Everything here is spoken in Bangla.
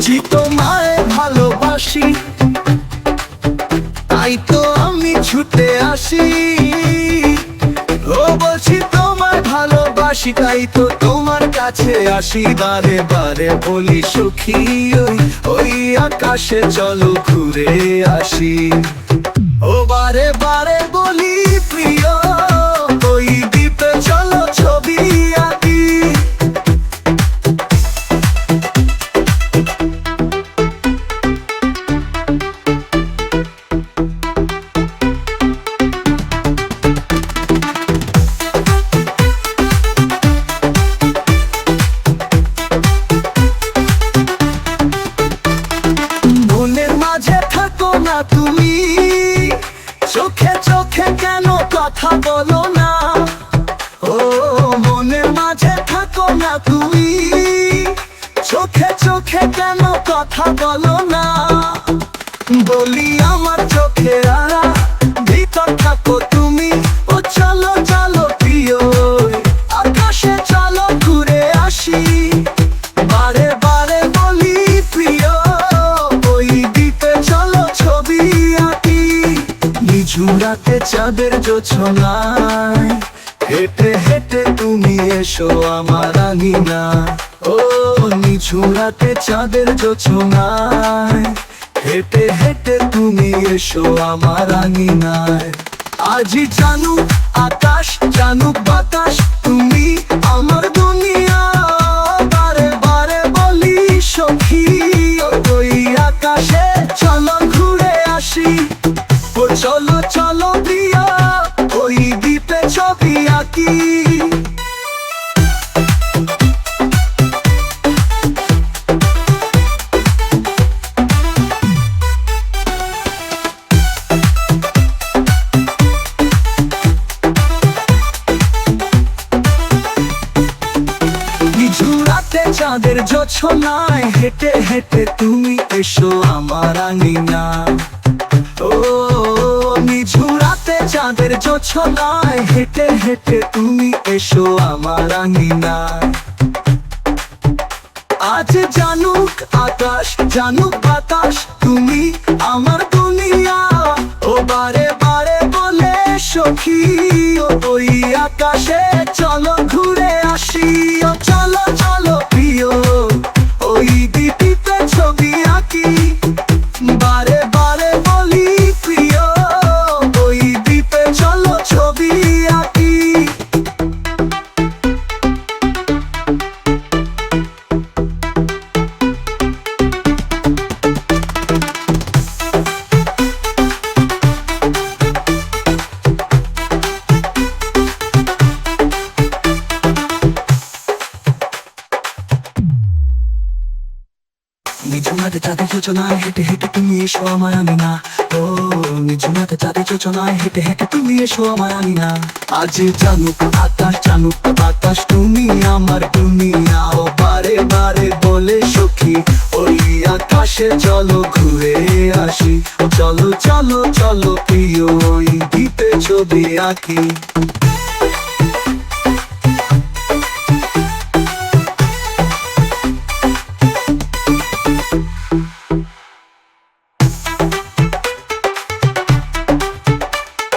বলছি তোমায় ভালোবাসি। তাই তো আমি ছুটে আসি। ও বলছি তোমায় ভালোবাসি, তাই তো তোমার কাছে আসি। বারে বারে বলি সুখী ওই ওই আকাশে চলো ঘুরে আসি। ও বারে বারে বলি কথা বলো না। ও, মনের মাঝে থাকো না তুমি। চোখে চোখে কেন কথা বলো না? বলি আমার চাঁদের জোছনায়। হেঁটে হেঁটে তুমি এসো আমার আঙিনা। ও নিঝুরাতে চাঁদের জোছনায়। হেঁটে হেঁটে তুমি এসো আমার আঙিনায়। আজি জানু আকাশ, জানুক বাতাস, তুমি আমার আঁকি নিঝুরাতে চাঁদের জোছনায় হেঁটে হেঁটে তুমি এসো আমার আঙিনা চাঁদের জোছনায় হেঁটে হেঁটে তুমি এসো আমার আঙিনায় আজ জানুক আকাশ, জানুক বাতাস, তুমি আমার দুনিয়া। ও বারে বারে বলে সখী ওই আকাশে চলো ঘুরে আসি। ও চলো নিঝুমাতে চাঁদের যোচনায় হেঁটে হেঁটে তুমি এসো আমায় আমি না। ও নিঝুমাতে চাঁদের যোচনায় হেঁটে হেঁটে তুমি এসো আমায় আমি না। আজ জানুক আকাশ, জানুক বাতাস, তুমি আমার দুনিয়া। ও, বারে বারে বলে সখী, ওই আকাশে চলো ঘুরে আসি। ও, চলো চলো চলো, প্রিয়, ওই দ্বীপে ছবি আঁকি।